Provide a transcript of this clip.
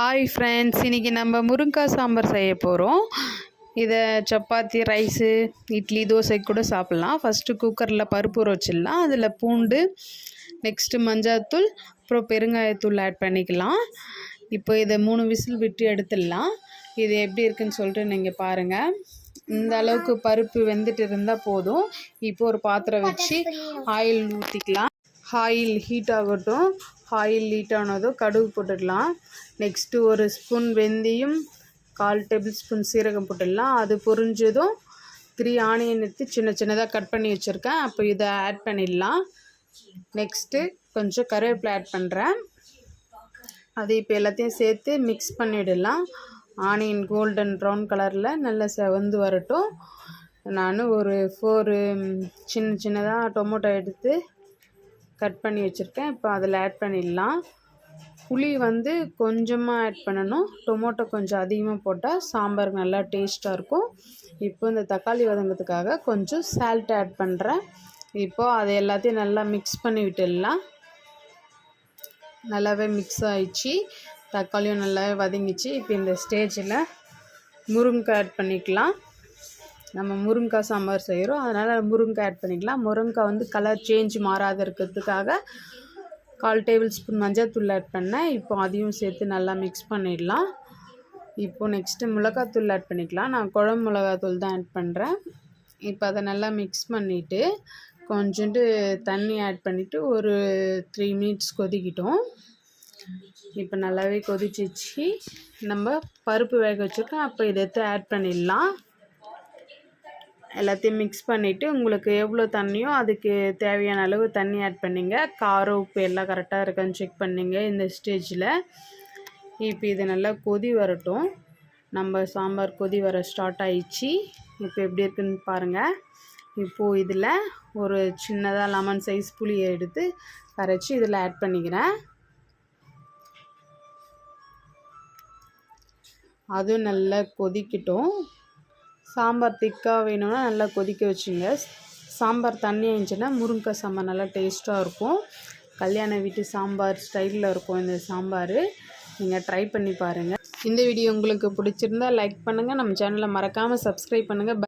Hi friends இன்றைக்கி நம்ம முருங்காய் சாம்பார் செய்ய போகிறோம் இதை சப்பாத்தி ரைஸு இட்லி தோசை கூட சாப்பிட்லாம். ஃபஸ்ட்டு குக்கரில் பருப்பு வச்சிடலாம். அதில் பூண்டு நெக்ஸ்ட்டு மஞ்சாத்தூள் அப்புறம் பெருங்காயத்தூள் ஆட் பண்ணிக்கலாம். இப்போ இதை மூணு விசில் விட்டு எடுத்துடலாம். இது எப்படி இருக்குன்னு சொல்லிட்டு நீங்கள் பாருங்கள் இந்த அளவுக்கு பருப்பு வெந்துட்டு இருந்தால் போதும். இப்போ ஒரு பாத்திரம் வச்சு ஆயில் ஊற்றிக்கலாம் ஆயில் ஹீட் ஆகட்டும். ஆயில் ஹீட் கடுகு போட்டுடலாம். நெக்ஸ்ட்டு ஒரு ஸ்பூன் வெந்தயம் கால் டேபிள் ஸ்பூன் சீரகம் போட்டுடலாம். அது பொரிஞ்சதும் த்ரீ ஆனியன் எடுத்து சின்ன சின்னதாக கட் பண்ணி வச்சுருக்கேன். அப்போ இதை ஆட் பண்ணிடலாம். நெக்ஸ்ட்டு கொஞ்சம் கருவேப்பிலை ஆட் பண்ணுறேன் அது இப்போ எல்லாத்தையும் சேர்த்து மிக்ஸ் பண்ணிவிடலாம் ஆனியன் கோல்டன் ப்ரௌன் கலரில் நல்லா செவந்து வரட்டும். நான் ஒரு ஃபோரு சின்ன சின்னதாக டொமேட்டோ எடுத்து கட் பண்ணி வச்சுருக்கேன். இப்போ அதில் ஆட் பண்ணிடலாம். புளி வந்து கொஞ்சமாக ஆட் பண்ணணும். டொமேட்டோ கொஞ்சம் அதிகமாக போட்டால் சாம்பார் நல்லா டேஸ்ட்டாக இருக்கும். இப்போ இந்த தக்காளி வதங்கிறதுக்காக கொஞ்சம் சால்ட் ஆட் பண்ணுறேன் இப்போது அதை எல்லாத்தையும் நல்லா மிக்ஸ் பண்ணி விட்டுடலாம். நல்லாவே மிக்ஸ் ஆகிடுச்சு தக்காளியும் நல்லாவே வதங்கிச்சு. இப்போ இந்த ஸ்டேஜில் முருங்கை ஆட் பண்ணிக்கலாம். நம்ம முருங்கைக்காய் சாம்பார் செய்கிறோம் அதனால் முருங்கைக்காய் ஆட் பண்ணிக்கலாம். முருங்கைக்காய் வந்து கலர் சேஞ்ச் மாறாத இருக்கிறதுக்காக கால் டேபிள் ஸ்பூன் மஞ்சள்தூள் ஆட் பண்ணேன். இப்போ அதையும் சேர்த்து நல்லா மிக்ஸ் பண்ணிடலாம். இப்போது நெக்ஸ்ட்டு மிளகாத்தூள் ஆட் பண்ணிக்கலாம். நான் குழம்பு மிளகாத்தூள் தான் ஆட் பண்ணுறேன் இப்போ அதை நல்லா மிக்ஸ் பண்ணிவிட்டு கொஞ்சோண்டு தண்ணி ஆட் பண்ணிவிட்டு ஒரு த்ரீ மினிட்ஸ் கொதிக்கிட்டோம். இப்போ நல்லாவே கொதிச்சிச்சு. நம்ம பருப்பு வேக வச்சுருக்கோம். அப்போ இதை எடுத்து ஆட் பண்ணிடலாம். எல்லாத்தையும் மிக்ஸ் பண்ணிவிட்டு உங்களுக்கு எவ்வளோ தண்ணியோ அதுக்கு தேவையான அளவு தண்ணி ஆட் பண்ணிங்க. காரம் உப்பு எல்லாம் கரெக்டாக இருக்கான்னு செக் பண்ணிங்க இந்த ஸ்டேஜில் இப்போ இது நல்லா கொதி வரட்டும். நம்ம சாம்பார் கொதி வர ஸ்டார்ட் ஆயிடுச்சு. இப்போ எப்படி இருக்குன்னு பாருங்கள் இப்போது இதில் ஒரு சின்னதாக லெமன் சைஸ் புளியை எடுத்து கரைச்சி இதில் ஆட் பண்ணிக்கிறேன். அதுவும் நல்லா கொதிக்கட்டும். சாம்பார் திக்காக வேணும்னா நல்லா கொதிக்க வச்சுங்க. சாம்பார் தண்ணி ஆயிடுச்சுன்னா முருங்கைக்காய் சாம்பார் நல்லா டேஸ்ட்டாக இருக்கும். கல்யாண வீட்டு சாம்பார் ஸ்டைலில் இருக்கும் இந்த சாம்பார். நீங்கள் ட்ரை பண்ணி பாருங்கள் இந்த வீடியோ உங்களுக்கு பிடிச்சிருந்தா லைக் பண்ணுங்கள் நம்ம சேனலை மறக்காமல் சப்ஸ்கிரைப் பண்ணுங்கள்